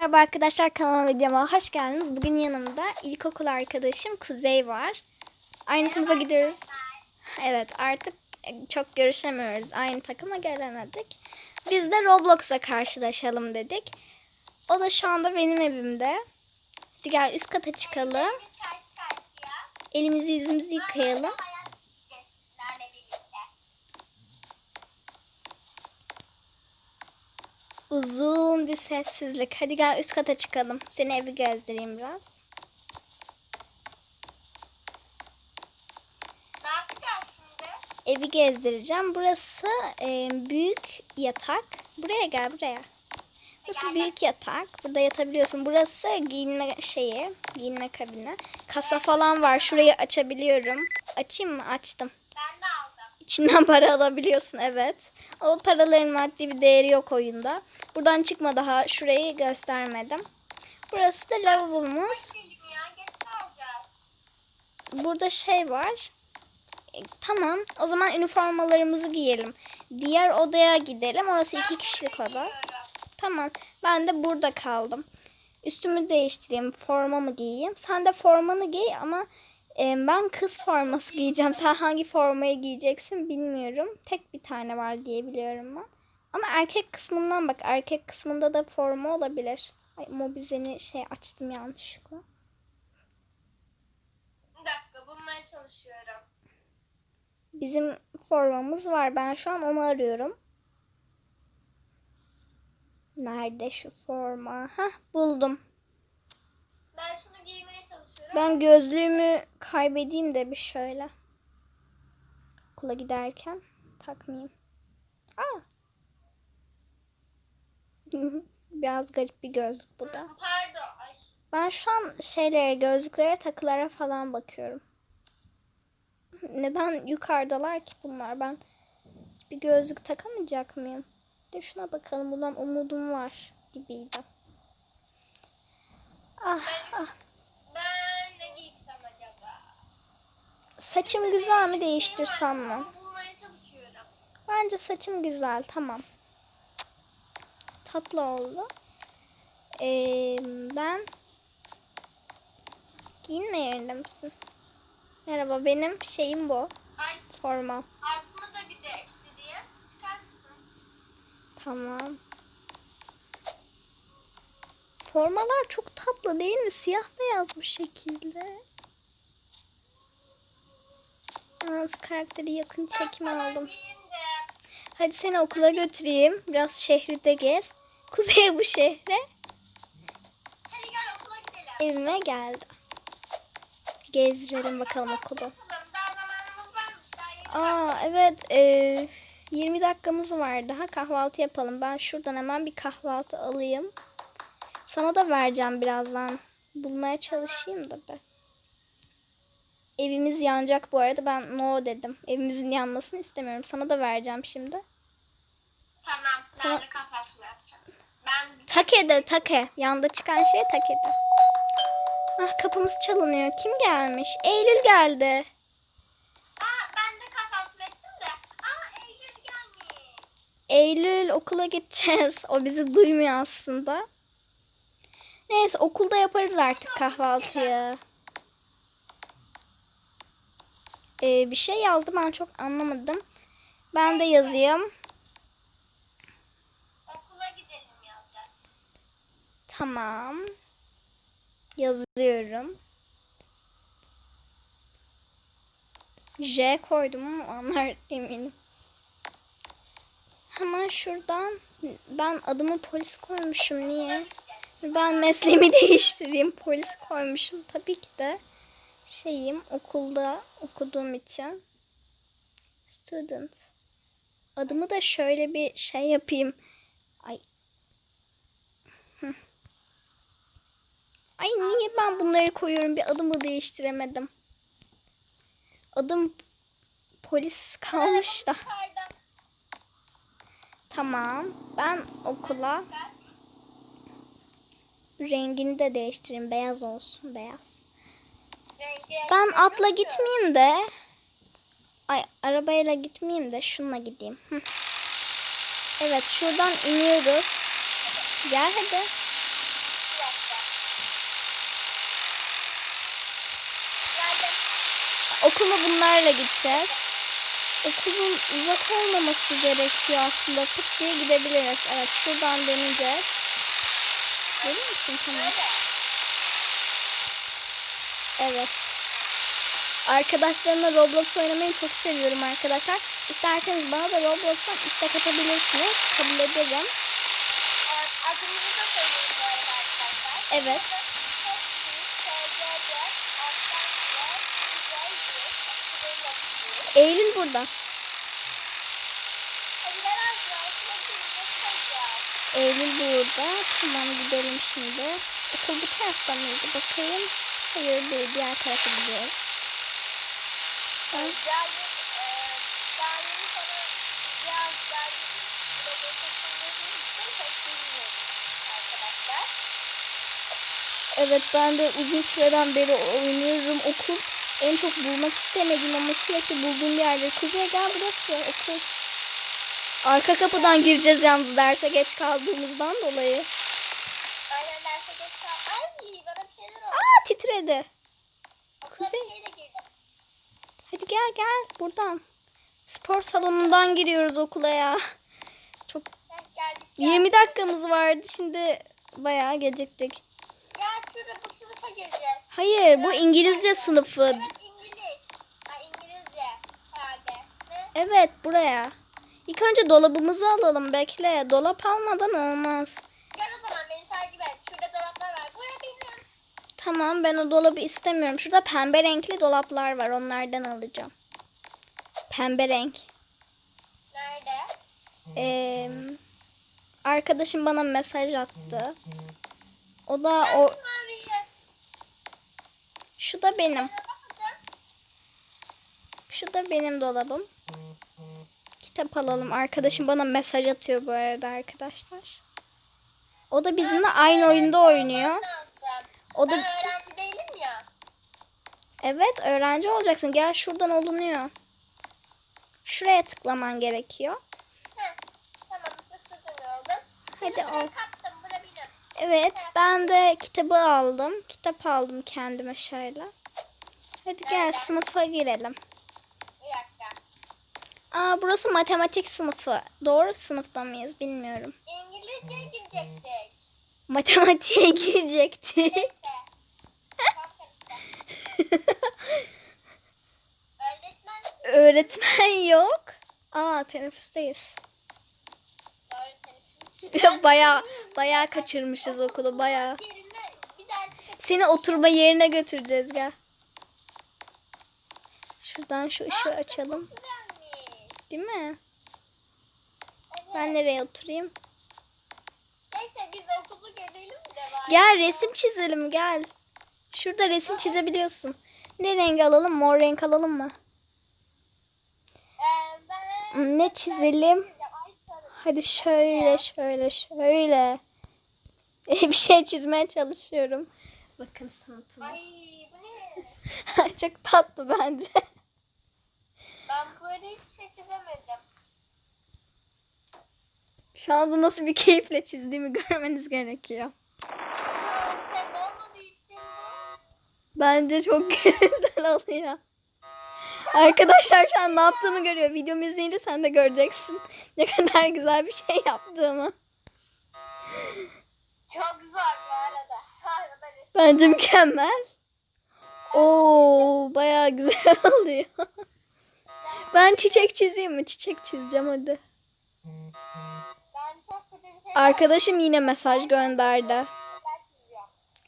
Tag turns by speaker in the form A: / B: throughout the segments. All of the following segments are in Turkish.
A: Merhaba arkadaşlar kanalıma videoma hoş geldiniz. Bugün yanımda ilkokul arkadaşım Kuzey var. Aynı sınıfa gidiyoruz. Evet artık çok görüşemiyoruz. Aynı takıma gelemedik. Biz de Roblox'la karşılaşalım dedik. O da şu anda benim evimde. Hadi gel üst kata çıkalım. Elimizi yüzümüzü yıkayalım. Uzun bir sessizlik. Hadi gel üst kata çıkalım. Seni evi gezdireyim biraz.
B: Ne yapacağız şimdi?
A: Evi gezdireceğim. Burası e, büyük yatak. Buraya gel buraya. Burası büyük yatak. Burada yatabiliyorsun. Burası giyinme şeyi, giyinme kabini. Kasa falan var. Şurayı açabiliyorum. Açayım mı? Açtım. İçinden para alabiliyorsun evet. O paraların maddi bir değeri yok oyunda. Buradan çıkma daha. Şurayı göstermedim. Burası da lavabomuz. Burada şey var. E, tamam. O zaman üniformalarımızı giyelim. Diğer odaya gidelim. Orası iki kişilik oda. Tamam. Ben de burada kaldım. Üstümü değiştireyim. Formamı giyeyim. Sen de formanı giy ama ben kız forması giyeceğim. Sen hangi formayı giyeceksin bilmiyorum. Tek bir tane var diye biliyorum ben. Ama erkek kısmından bak. Erkek kısmında da forma olabilir. Ay mobizeni şey açtım yanlışlıkla.
B: Bir dakika bulmaya çalışıyorum.
A: Bizim formamız var. Ben şu an onu arıyorum. Nerede şu forma? Hah buldum.
B: Ben şunu giymeye çalışıyorum.
A: Ben gözlüğümü kaybedeyim de bir şöyle. Okula giderken takmayayım. Aa. Biraz garip bir gözlük bu da.
B: Pardon.
A: Ben şu an şeylere, gözlüklere, takılara falan bakıyorum. Neden yukarıdalar ki bunlar? Ben hiçbir gözlük takamayacak mıyım? Bir De şuna bakalım. Bundan umudum var gibiydi. Ah, ah. Saçım güzel mi değiştirsem mi? Bence saçım güzel. Tamam. Tatlı oldu. Ee, ben giyinme yerinde misin? Merhaba benim şeyim bu. Formam.
B: altımı da bir. Çıkar mısın?
A: Tamam. Formalar çok tatlı değil mi? Siyah beyaz bu şekilde. Yalnız karakteri yakın çekim aldım. Hadi seni okula götüreyim. Biraz şehri de gez. Kuzey bu şehre. Evime geldi. Gezdirelim bakalım okulu. Aa evet. e, 20 dakikamız var daha kahvaltı yapalım. Ben şuradan hemen bir kahvaltı alayım. Sana da vereceğim birazdan. Bulmaya çalışayım da be. Evimiz yanacak bu arada. Ben no dedim. Evimizin yanmasını istemiyorum. Sana da vereceğim şimdi.
B: Tamam. Ben
A: Sana-
B: de kahvaltımı yapacağım. Ben
A: Take'de take. Yanda çıkan şey take'de. Ah kapımız çalınıyor. Kim gelmiş? Eylül geldi.
B: Aa, ben de kahvaltı ettim de. Aa Eylül gelmiş.
A: Eylül okula gideceğiz. O bizi duymuyor aslında. Neyse okulda yaparız artık kahvaltıyı. Ee, bir şey yazdı ben çok anlamadım. Ben de yazayım.
B: Okula gidelim yazacak.
A: Tamam. Yazıyorum. J koydum ama anlar eminim. Hemen şuradan ben adımı polis koymuşum niye? Ben mesleğimi değiştireyim polis koymuşum tabii ki de şeyim okulda okuduğum için. Student. Adımı da şöyle bir şey yapayım. Ay. Ay niye ben bunları koyuyorum? Bir adımı değiştiremedim. Adım polis kalmış da. Tamam ben okula rengini de değiştireyim. Beyaz olsun beyaz ben atla gitmeyeyim de. Ay arabayla gitmeyeyim de şunla gideyim. Evet şuradan iniyoruz. Gel hadi. Okula bunlarla gideceğiz. Okulun uzak olmaması gerekiyor aslında. Pıt diye gidebiliriz. Evet şuradan deneyeceğiz. Görüyor musun? Tamam. Evet. Arkadaşlarımla Roblox oynamayı çok seviyorum arkadaşlar. İsterseniz bana da Roblox'tan istek atabilirsiniz. Kabul ederim.
B: Ee, Adımızı da arkadaşlar.
A: Evet. Eylül burada. Eylül burada. Tamam gidelim şimdi. Okul bu tarafta mıydı? Bakayım. Hayır değil. Diğer tarafa gidiyoruz. Ben- Evet ben de uzun süreden beri oynuyorum. Okul en çok bulmak istemedim ama sürekli bulduğum yerler. Kuzey gel burası okul. Arka kapıdan gireceğiz yalnız derse geç kaldığımızdan dolayı.
B: Aynen derse geç kal. Ay bana bir şeyler oldu.
A: Aa titredi. Kuzey. Hadi gel gel buradan. Spor salonundan giriyoruz okula ya. Çok
B: geldik. geldik.
A: 20 dakikamız vardı şimdi bayağı geciktik.
B: Ya şurada bu sınıfa gireceğiz.
A: Hayır bu İngilizce sınıfı.
B: Evet İngiliz. Ha İngilizce.
A: Evet buraya. İlk önce dolabımızı alalım bekle. Dolap almadan olmaz.
B: Gel o zaman beni takip et. Şurada dolaplar var. Buraya benim.
A: Tamam ben o dolabı istemiyorum. Şurada pembe renkli dolaplar var. Onlardan alacağım. Pembe renk.
B: Nerede?
A: Ee, arkadaşım bana mesaj attı. O da o şu da benim. Şu da benim dolabım. Kitap alalım. Arkadaşım bana mesaj atıyor bu arada arkadaşlar. O da bizimle aynı oyunda oynuyor. O da
B: Ben öğrenci değilim ya.
A: evet öğrenci olacaksın. Gel şuradan olunuyor. Şuraya tıklaman gerekiyor.
B: Heh. Tamam oldum.
A: Hadi
B: benim.
A: Evet ben de kitabı aldım. Kitap aldım kendime şöyle. Hadi gel sınıfa girelim. Aa burası matematik sınıfı. Doğru sınıfta mıyız bilmiyorum.
B: İngilizce girecektik.
A: Matematiğe girecektik.
B: Öğretmen
A: Öğretmen yok. Aa teneffüsteyiz. baya baya kaçırmışız okulu baya. Seni oturma yerine götüreceğiz gel. Şuradan şu ışığı açalım. Değil mi? Ben nereye oturayım?
B: Neyse biz okulu de var.
A: Gel resim çizelim gel. Şurada resim çizebiliyorsun. Ne renk alalım? Mor renk alalım mı?
B: Ee,
A: Ne çizelim? Hadi şöyle şöyle şöyle. Bir şey çizmeye çalışıyorum. Bakın sanatıma.
B: Ay bu ne?
A: Çok tatlı bence.
B: Ben böyle hiç şey çizemedim.
A: Şu anda nasıl bir keyifle çizdiğimi görmeniz gerekiyor. Bence çok güzel oluyor. Arkadaşlar şu an ne yaptığımı görüyor. Videomu izleyince sen de göreceksin. Ne kadar güzel bir şey yaptığımı.
B: Çok zor bu arada.
A: Bence mükemmel. Oo, bayağı güzel oluyor. Ben çiçek çizeyim mi? Çiçek çizeceğim hadi.
B: Şey
A: Arkadaşım yine mesaj gönderdi.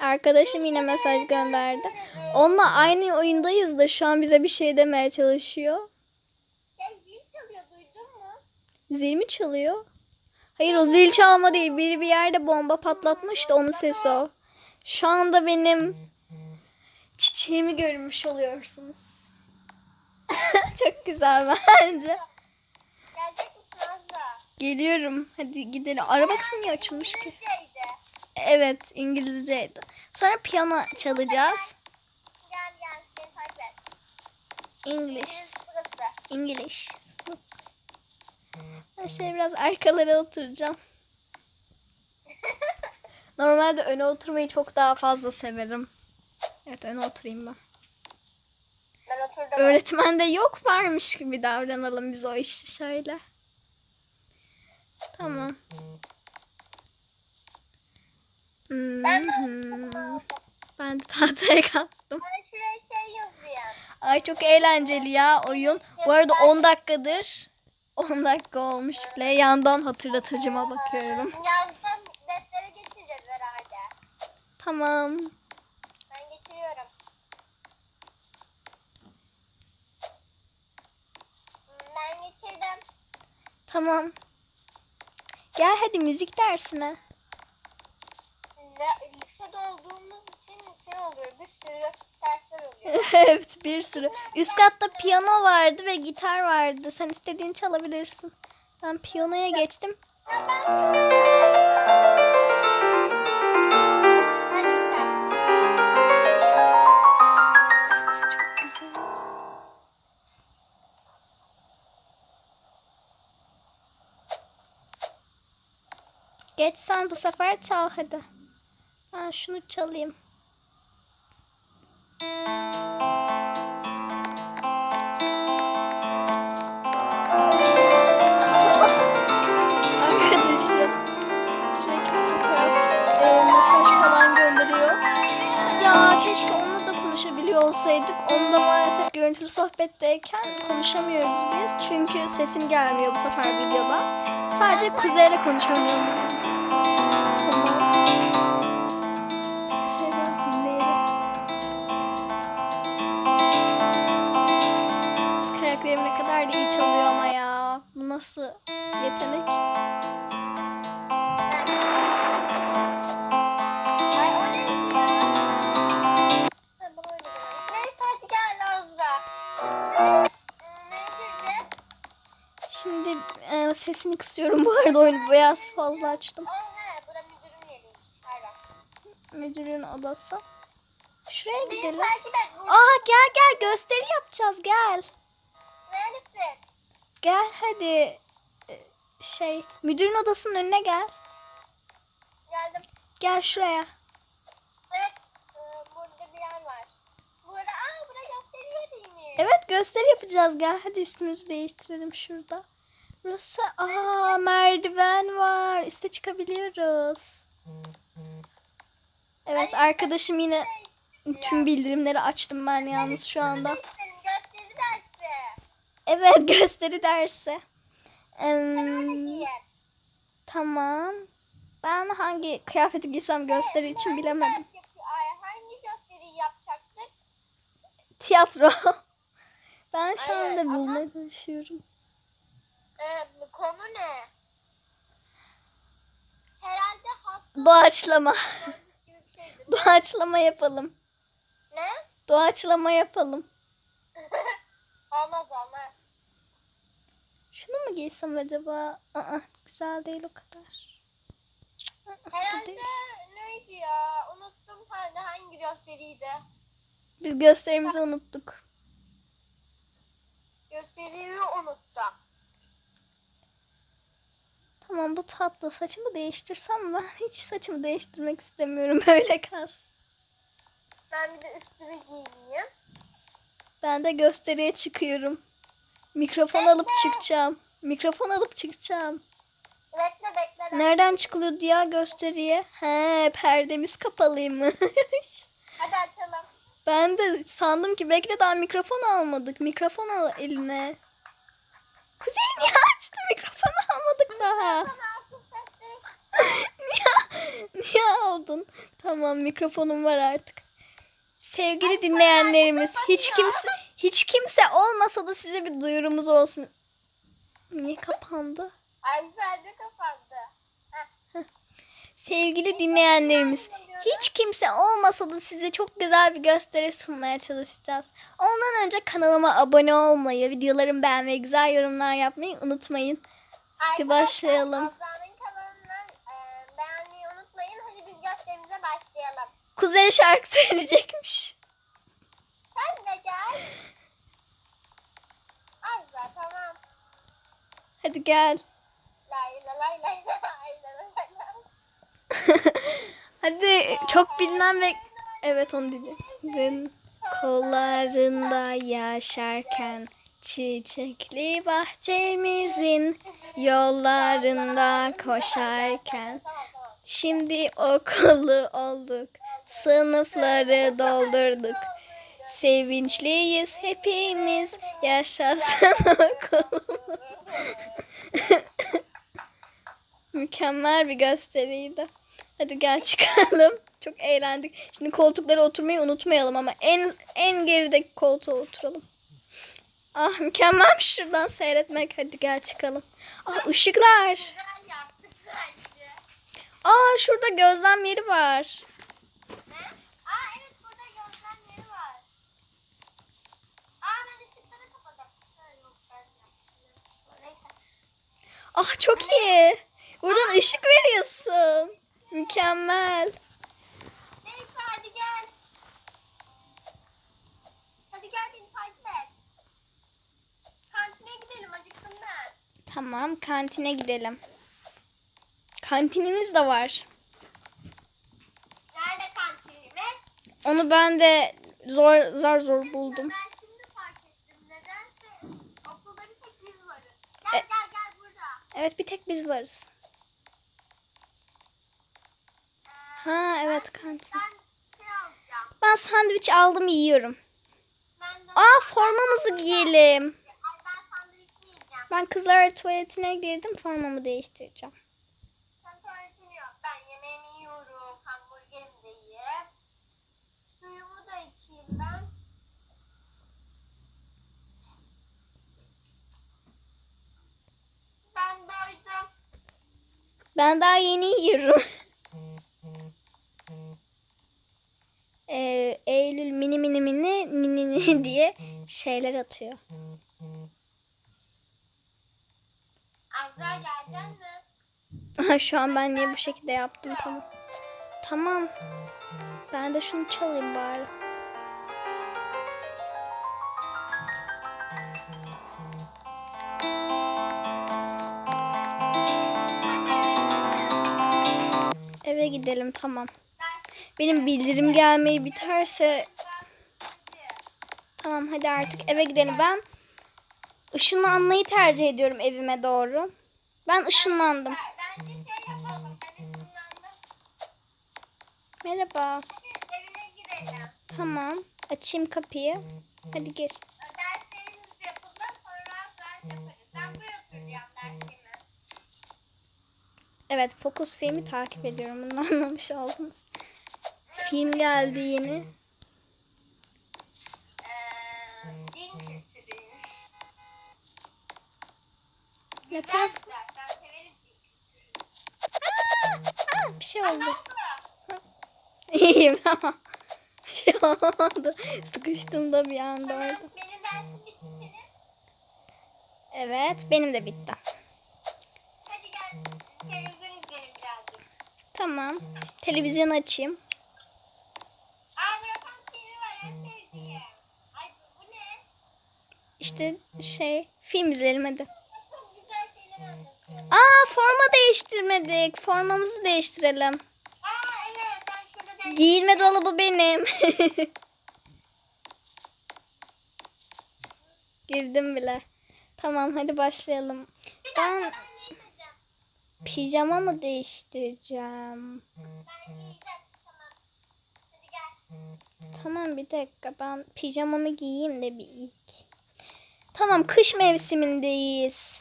A: Arkadaşım yine mesaj gönderdi. Onunla aynı oyundayız da şu an bize bir şey demeye çalışıyor.
B: Zil çalıyor duydun mu?
A: Zil mi çalıyor? Hayır o zil çalma değil. Biri bir yerde bomba patlatmış da onun sesi o. Şu anda benim çiçeğimi görmüş oluyorsunuz. Çok güzel bence. Geliyorum. Hadi gidelim. Araba kısmı niye açılmış ki? Evet İngilizceydi. Sonra piyano çalacağız.
B: Gel gel beni takip et.
A: English.
B: İngiliz.
A: English. Ben şöyle biraz arkalara oturacağım. Normalde öne oturmayı çok daha fazla severim. Evet öne oturayım ben.
B: Ben Oturdum.
A: Öğretmen de yok varmış gibi davranalım biz o işi şöyle. Tamam. Hmm,
B: Ben de.
A: Ben de tahtaya kalktım.
B: Şey.
A: Ay çok eğlenceli ya oyun. Bu arada 10 dakikadır. 10 dakika olmuş bile. Yandan hatırlatıcıma bakıyorum.
B: Yazdım. Deftere geçeceğiz herhalde.
A: Tamam.
B: Ben geçiriyorum. Ben geçirdim.
A: Tamam. Gel hadi müzik dersine.
B: Ne, lisede olduğumuz için
A: evet bir sürü. Üst katta piyano vardı ve gitar vardı. Sen istediğini çalabilirsin. Ben piyanoya geçtim. Geç sen bu sefer çal hadi. Ben şunu çalayım. Olsaydık. Onda maalesef görüntülü sohbetteyken konuşamıyoruz biz. Çünkü sesim gelmiyor bu sefer videoda. Sadece Kuzey'le konuşamıyorum. Karakterim ne kadar da iyi çalıyor ama ya. Bu nasıl yetenek? Sesini kısıyorum bu arada oyunu biraz fazla açtım.
B: Müdürün yeriymiş. Pardon.
A: Müdürün odası. Şuraya
B: Beni
A: gidelim.
B: Burada
A: Aa gel gel gösteri yapacağız gel.
B: neredesin?
A: Gel hadi. Ee, Şey müdürün odasının önüne gel.
B: Geldim.
A: Gel şuraya.
B: Evet. e, burada bir yer var. Burada, aa bura gösteri yeriymiş.
A: Evet gösteri yapacağız gel. Hadi üstümüzü değiştirelim şurada. Burası aa merdiven var. Üste çıkabiliyoruz. Evet arkadaşım yine tüm bildirimleri açtım ben yalnız şu anda.
B: Gösteri dersi.
A: Evet gösteri dersi. Tamam. Ben hangi kıyafeti giysem gösteri için bilemedim.
B: hangi gösteriyi yapacaktık?
A: Tiyatro. ben şu anda bulmaya çalışıyorum.
B: Ee, konu ne? Herhalde hasta
A: Doğaçlama.
B: şeydir.
A: Doğaçlama yapalım.
B: Ne?
A: Doğaçlama yapalım.
B: olmaz olmaz.
A: Şunu mu giysem acaba? Aa, güzel değil o kadar. Aa,
B: Herhalde neydi ya? Unuttum hadi hangi gösteriydi?
A: Biz gösterimizi unuttuk.
B: Gösteriyi unuttum.
A: Tamam bu tatlı. Saçımı değiştirsem ben hiç saçımı değiştirmek istemiyorum. Böyle kalsın.
B: Ben bir de üstümü giyineyim.
A: Ben de gösteriye çıkıyorum. Mikrofon alıp çıkacağım. Mikrofon alıp çıkacağım.
B: Bekle bekle. ben-
A: Nereden çıkılıyordu ya gösteriye? He perdemiz kapalıymış.
B: Hadi açalım.
A: ben de sandım ki bekle daha mikrofon almadık. Mikrofon al eline. Kuzey niye açtı mikrofonu almadık daha.
B: Sana altın sesleri.
A: niye, niye aldın? Tamam mikrofonum var artık. Sevgili dinleyenlerimiz hiç kimse hiç kimse olmasa da size bir duyurumuz olsun. Niye kapandı?
B: Ay perde kapandı. Heh.
A: Sevgili dinleyenlerimiz, hiç kimse olmasa da size çok güzel bir gösteri sunmaya çalışacağız. Ondan önce kanalıma abone olmayı, videolarımı beğenmeyi, güzel yorumlar yapmayı unutmayın. Hadi başlayalım. Kuzey şarkı söyleyecekmiş.
B: Sen de gel. Azra tamam.
A: Hadi gel.
B: Lay la lay lay lay lay lay lay.
A: Hadi çok bilinen ve... Evet onu dedi. Güzel. Kollarında yaşarken çiçekli bahçemizin yollarında koşarken. Şimdi okulu olduk, sınıfları doldurduk. Sevinçliyiz hepimiz, yaşasın okulumuz. Mükemmel bir gösteriydi. Hadi gel çıkalım. Çok eğlendik. Şimdi koltuklara oturmayı unutmayalım ama en en gerideki koltuğa oturalım. Ah mükemmelmiş şuradan seyretmek. Hadi gel çıkalım. Ah ışıklar. Aa şurada gözlem yeri var.
B: Ne? Aa evet burada gözlem yeri var. Aa ben ışıkları kapadım. Ha, yok ben yapmışım. Neyse.
A: Ah çok iyi. Buradan ışık veriyorsun. Mükemmel.
B: Neyse hadi gel. Hadi gel beni takip et. Kantine gidelim acıktım ben.
A: Tamam kantine gidelim. Kantinimiz de var.
B: Nerede kantinimiz?
A: Onu ben de zor zar zor buldum.
B: Ben şimdi fark ettim. Nedense okulda bir tek biz varız.
A: E-
B: Gel gel gel burada.
A: Evet bir tek biz varız. Ha evet kantin.
B: Ben
A: sandviç aldım yiyorum. Aa formamızı giyelim.
B: Ben
A: kızlar tuvaletine girdim formamı değiştireceğim.
B: Sen tuvaletin yok. Ben yemeğimi yiyorum. Hamburgerimi de yiyeyim. Suyumu da içeyim ben. Ben doydum.
A: Ben daha yeni yiyorum. Ee, Eylül mini mini mini nini nini diye şeyler atıyor.
B: Azra geleceksin mi?
A: Şu an ben niye bu şekilde yaptım tamam. Tamam. Ben de şunu çalayım bari. Gidelim tamam. Benim bildirim gelmeyi biterse tamam hadi artık eve gidelim. Ben ışınlanmayı tercih ediyorum evime doğru. Ben ışınlandım.
B: Şey yapalım.
A: Merhaba. Tamam. Açayım kapıyı. Hadi gir.
B: Derslerimiz yapılır. Sonra ders yaparız. Ben buraya oturacağım dersimi.
A: Evet Focus filmi takip ediyorum. Bunu anlamış oldunuz. Film geldi yeni. Aa, bir şey oldu. İyiyim tamam. Bir şey oldu. Sıkıştım da bir anda orada.
B: Tamam, benim dersim bitti senin.
A: Evet benim de bitti.
B: Hadi gel. Televizyon izleyelim birazcık.
A: Tamam. Televizyon açayım. İşte şey film izleyelim hadi. Aa forma değiştirmedik. Formamızı değiştirelim. Giyinme dolabı benim. Girdim bile. Tamam hadi başlayalım. Ben. Pijama mı değiştireceğim?
B: Tamam.
A: Bir dakika ben pijamamı giyeyim de bir ilk. Tamam kış mevsimindeyiz.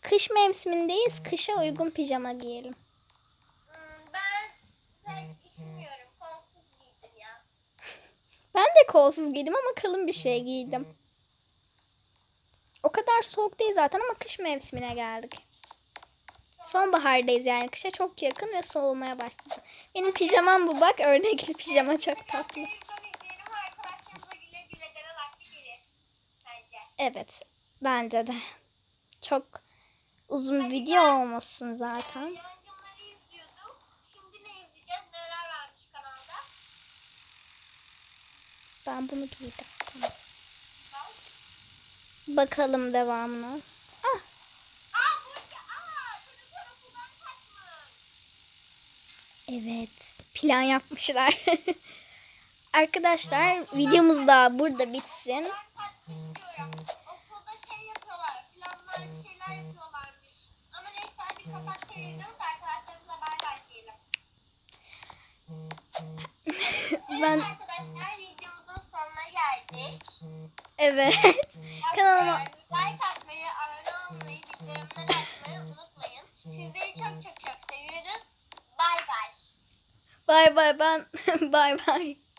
A: Kış mevsimindeyiz. Kışa uygun pijama giyelim.
B: Ben pek içmiyorum. Kolsuz giydim ya.
A: Ben de kolsuz giydim ama kalın bir şey giydim. Soğuk değil zaten ama kış mevsimine geldik. Sonbahardayız yani kışa çok yakın ve soğumaya başladı. Benim pijamam bu bak ördekli pijama çok tatlı. Evet bence de. Çok uzun bir video olmasın zaten. Ben bunu giydim. Tamam. Bakalım devamını. Ah! Evet. Plan yapmışlar. Arkadaşlar videomuz da burada bitsin.
B: ben... Evet.
A: Bye bye, bye bye.